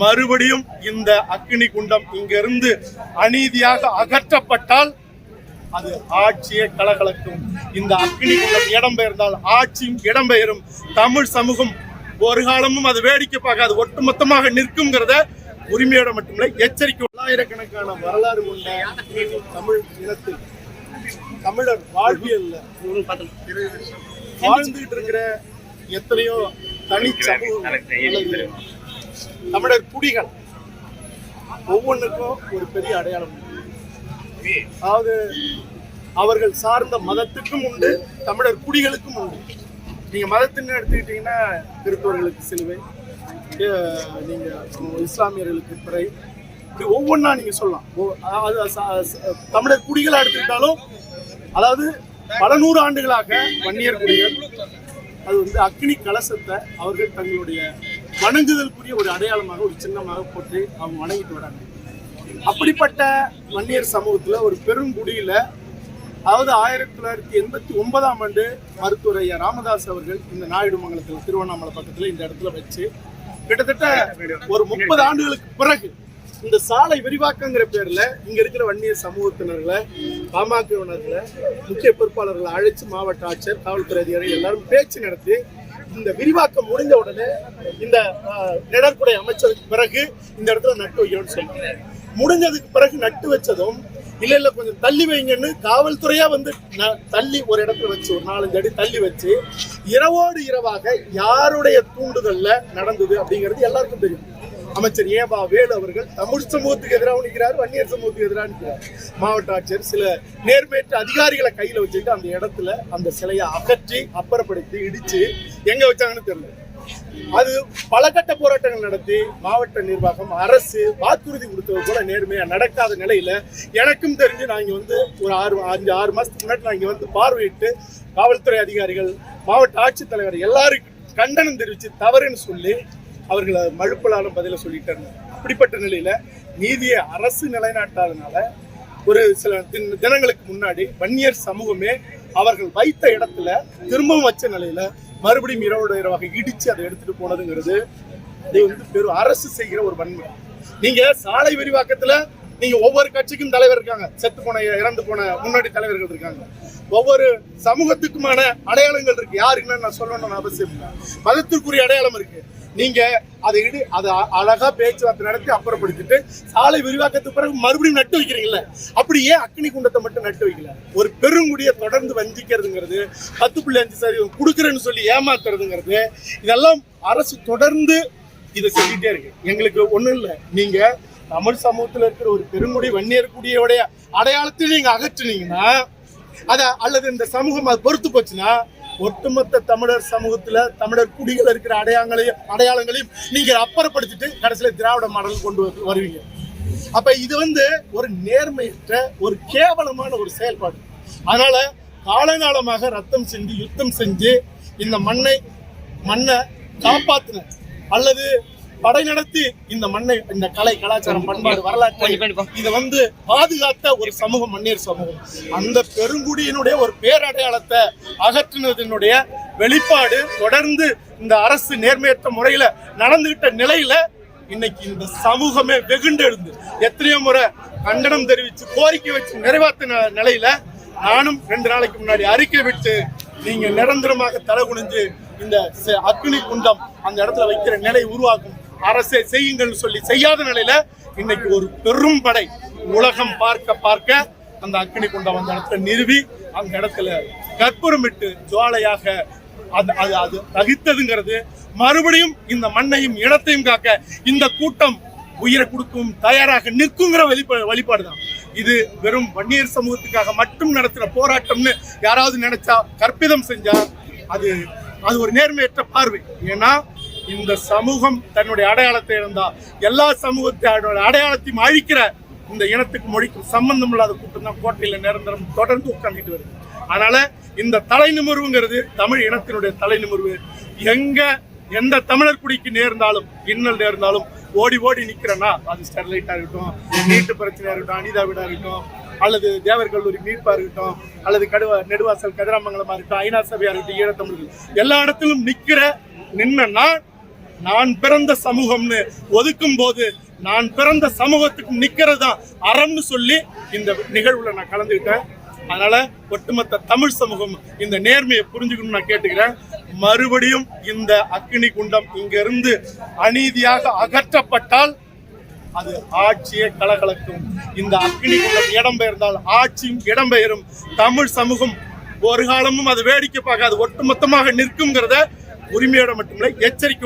மறுபடியும் இந்த அக்னி குண்டம் இங்கிருந்து அநீதியாக அகற்றப்பட்டால் அது ஆட்சியை கலகலக்கும். இந்த அக்னி குண்டம் இடம்பெயர்ந்தால் ஆட்சியும் இடம்பெயரும் தமிழ் சமூகம் ஒரு காலமும் அது வேடிக்கை பார்க்காது. ஒட்டுமொத்தமாக நிற்குங்கிறத உரிமையோட மட்டுமில்லை எச்சரிக்கை. ஆயிரக்கணக்கான வரலாறு கொண்ட தமிழ் இனத்தில் தமிழர் வாழ்வியல்ல வாழ்ந்துகிட்டு இருக்கிற எத்தனையோ தனி சமூகம் தமிழர் குடிகள் ஒவ்வொன்றுக்கும் ஒரு பெரிய அடையாளம் உண்டு. அதாவது அவர்கள் சார்ந்த மதத்துக்கும் உண்டு தமிழர் குடிகளுக்கும் உண்டு. நீங்க மதத்தின்னு எடுத்துக்கிட்டீங்கன்னா கிறிஸ்தவர்களுக்கு சிலுவை நீங்க இஸ்லாமியர்களுக்கு பிறை. இப்படி ஒவ்வொன்றா நீங்க சொல்லலாம். ஒ- அதாவது தமிழர் குடிகளை எடுத்துக்கிட்டாலும் அதாவது பல நூறு ஆண்டுகளாக வன்னியர் குடிகள் அது வந்து அக்னி கலசத்தை அவர்கள் தங்களுடைய வணங்குதலுக்குரிய ஒரு அடையாளமாக ஒரு சின்னமாக போட்டு அவங்க வணங்கிட்டு வராங்க. அப்படிப்பட்ட வன்னியர் சமூகத்துல ஒரு பெருங்குடியில அதாவது ஆயிரத்தி தொள்ளாயிரத்தி எண்பத்தி ஒன்பதாம் ஆண்டு மருத்துவர் ஐயா ராமதாஸ் அவர்கள் இந்த நாயுடுமங்கலத்தில் திருவண்ணாமலை பக்கத்தில் இந்த இடத்துல வச்சு கிட்டத்தட்ட ஒரு முப்பது ஆண்டுகளுக்கு பிறகு இந்த சாலை விரிவாக்கங்கிற பேர்ல இங்க இருக்கிற வன்னியர் சமூகத்தினர்களை பாமகவினர்களை முக்கிய பொறுப்பாளர்களை அழைச்சு மாவட்ட ஆட்சியர் காவல்துறை அதிகாரி எல்லாரும் பேச்சு நடத்தி இந்த விரிவாக்கம் முடிந்த உடனே இந்த அஹ், நிழற்குடை அமைச்சதுக்கு பிறகு இந்த இடத்துல நட்டு வைக்கணும்னு சொன்னாங்க முடிஞ்சதுக்கு பிறகு நட்டு வச்சதும் இல்ல இல்ல கொஞ்சம் தள்ளி வைங்கன்னு காவல்துறையா வந்து ந- தள்ளி ஒரு இடத்துல வச்சு ஒரு நாலஞ்சு அடி தள்ளி வச்சு இரவோடு இரவாக யாருடைய தூண்டுதல்ல நடந்தது? அப்படிங்கிறது எல்லாருக்கும் தெரியும். அமைச்சர் ஏபா வேலு அவர்கள் தமிழ் சமூகத்துக்கு எதிராக நிற்கிறார் வன்னியர் சமூகத்துக்கு எதிராக நிற்கிறார். மாவட்ட ஆட்சியர் சில நேர்மையற்ற அதிகாரிகளை கையில வச்சுக்கிட்டு அந்த இடத்துல அந்த சிலையை அகற்றி அப்புறப்படுத்தி இடிச்சு எங்க வச்சாங்கன்னு தெரியல. அது பல கட்ட போராட்டங்கள் நடத்தி மாவட்ட நிர்வாகம் அரசு வாக்குறுதி கொடுத்தது கூட நேர்மையா நடக்காத நிலையில எனக்கும் தெரிஞ்சு நான் இங்க வந்து ஒரு ஆறு அஞ்சு ஆறு மாசத்துக்கு முன்னாடி நான் இங்க வந்து பார்வையிட்டு காவல்துறை அதிகாரிகள் மாவட்ட ஆட்சித்தலைவர் எல்லாருக்கும் கண்டனம் தெரிவித்து தவறுன்னு சொல்லி அவர்களை மழுப்பலான பதில சொல்லிட்டாங்க. அப்படிப்பட்ட நிலையில நீதியை அரசு நிலைநாட்டாதனால ஒரு சில தினங்களுக்கு முன்னாடி வன்னியர் சமூகமே அவர்கள் வைத்த இடத்துல திரும்பவும் வச்ச நிலையில மறுபடியும் இரவோட இரவாக இடிச்சு அதை எடுத்துட்டு போனதுங்கிறது இது வந்து பெரும் அரசு செய்கிற ஒரு வன்மை. நீங்க சாலை விரிவாக்கத்துல நீங்க ஒவ்வொரு கட்சிக்கும் தலைவர் இருக்காங்க. செத்து போன இறந்து போன முன்னாடி தலைவர்கள் இருக்காங்க. ஒவ்வொரு சமூகத்துக்குமான அடையாளங்கள் இருக்கு. யாருக்குன்னு நான் சொல்லணும்னு அவசியம் இல்லை. மதத்திற்குரிய அடையாளம் இருக்கு. நீங்க அதை இடு அதை அ- அழகா பேச்சுவார்த்தை நடத்தி அப்புறப்படுத்திட்டு சாலை விரிவாக்கத்துக்கு பிறகு மறுபடியும் நட்டு வைக்கிறீங்கல்ல? அப்படி ஏன் அக்னி குண்டத்தை மட்டும் நட்டு வைக்கல? ஒரு பெருங்குடியை தொடர்ந்து வஞ்சிக்கிறதுங்கிறது பத்து புள்ளி அஞ்சு சதவீதம் கொடுக்குறேன்னு சொல்லி ஏமாத்துறதுங்கிறது இதெல்லாம் அரசு தொடர்ந்து இதை சொல்லிட்டே இருக்கு. எங்களுக்கு ஒண்ணும் இல்லை. நீங்க தமிழ் சமூகத்தில் இருக்கிற ஒரு பெருங்குடி வன்னியர் குடியோடைய அடையாளத்தை நீங்க அகற்றினீங்கன்னா அத அல்லது இந்த சமூகம் அது பொறுத்து போச்சுன்னா ஒட்டுமொத்த தமிழர் சமூகத்துல தமிழர் குடிகள் இருக்கிற அடையாளங்களையும் அடையாளங்களையும் நீங்க அப்புறப்படுத்திட்டு கடைசியில திராவிட மாடல் கொண்டு வந்து வருவீங்க. அப்ப இது வந்து ஒரு நேர்மையற்ற ஒரு கேவலமான ஒரு செயல்பாடு. அதனால காலகாலமாக ரத்தம் செஞ்சு யுத்தம் செஞ்சு இந்த மண்ணை மண்ணை காப்பாத்தின அல்லது படை நடத்தி இந்த மண்ணை இந்த கலை கலாச்சாரம் பண்பாடு வரலாற்றை இதை வந்து பாதுகாத்த ஒரு சமூகம் மன்னியர் சமூகம். அந்த பெருங்குடியினுடைய ஒரு பேரடையாளத்தை அகற்றினதனுடைய வெளிப்பாடு தொடர்ந்து இந்த அரசு நேர்மையற்ற முறையில நடந்துகிட்ட நிலையில இன்னைக்கு இந்த சமூகமே வெகுண்டு எழுந்து எத்தனையோ முறை கண்டனம் தெரிவிச்சு கோரிக்கை வச்சு நிறைவேற்றின நிலையில நானும் ரெண்டு நாளைக்கு முன்னாடி அறிக்கை விட்டு நீங்க நிரந்தரமாக தலை குனிஞ்சு இந்த அக்னி குண்டம் அந்த இடத்துல வைக்கிற நிலை உருவாக்கும் அரசை செய்யுங்கள்னு சொல்லி செய்யாத நிலையில இன்னைக்கு ஒரு பெரும் படை உலகம் பார்க்க பார்க்க அந்த அக்னி குண்டம் அந்த இடத்துல நிறுவி அந்த இடத்துல கற்பூரமிட்டு ஜுவாலையாக அது அது அது தகித்ததுங்கிறது மறுபடியும் இந்த மண்ணையும் இடத்தையும் காக்க இந்த கூட்டம் உயிரை கொடுக்கும் தயாராக நிற்குங்கிற வெளிப்பா வழிபாடு தான் இது வெறும் வன்னியர் சமூகத்துக்காக மட்டும் நடத்துகிற போராட்டம்னு யாராவது நினைச்சா கற்பிதம் செஞ்சா அது அது ஒரு நேர்மையற்ற பார்வை. ஏன்னா இந்த சமூகம் தன்னுடைய அடையாளத்தை இழந்தா எல்லா சமூகத்தோட அடையாளத்தையும் அழிக்கிற இந்த இனத்துக்கு மொழிக்கும் சம்பந்தம் இல்லாத கூட்டம் தான் கோட்டையில் நிரந்தரம் தொடர்ந்து உட்காந்துட்டு வருது. அதனால இந்த தலை நிமிர்வுங்கிறது தமிழ் இனத்தினுடைய தலை நிமிர்வு எங்க எந்த தமிழர் குடிக்கு நேர்ந்தாலும் இன்னல் நேர்ந்தாலும் ஓடி ஓடி நிக்கிறேன்னா அது ஸ்டெர்லைட்டா இருக்கட்டும் நீட்டு பிரச்சனையா இருக்கட்டும் அனிதா வீடா இருக்கட்டும் அல்லது தேவர் கல்லூரி மீட்பா இருக்கட்டும் அல்லது கடுவ நெடுவாசல் கதிராமங்கலமா இருக்கட்டும் ஐநா சபையா இருக்கட்டும் ஈழத்தமிழர்கள் எல்லா இடத்திலும் நிக்கிற நின்னா நான் நான் பிறந்த சமூகம்னு ஒதுக்கும் போது நான் பிறந்த சமூகத்துக்கு நிற்கிறது தான் அறம்னு சொல்லி இந்த நிகழ்வுல நான் கலந்துக்கிட்டேன் அதனால ஒட்டுமொத்த தமிழ் சமூகம் இந்த நேர்மையை புரிஞ்சுக்கணும்னு நான் கேட்டுக்கிறேன். மறுபடியும் இந்த அக்னி குண்டம் இங்கிருந்து அநீதியாக அகற்றப்பட்டால் அது ஆட்சியை கலகலக்கும். இந்த அக்னி குண்டம் இடம்பெயர்ந்தால் ஆட்சியும் இடம்பெயரும் தமிழ் சமூகம் ஒரு காலமும் அது வேடிக்கை பார்க்காது. ஒட்டுமொத்தமாக நிற்குங்கிறத உரிமையோட மட்டுமில்லை எச்சரிக்கை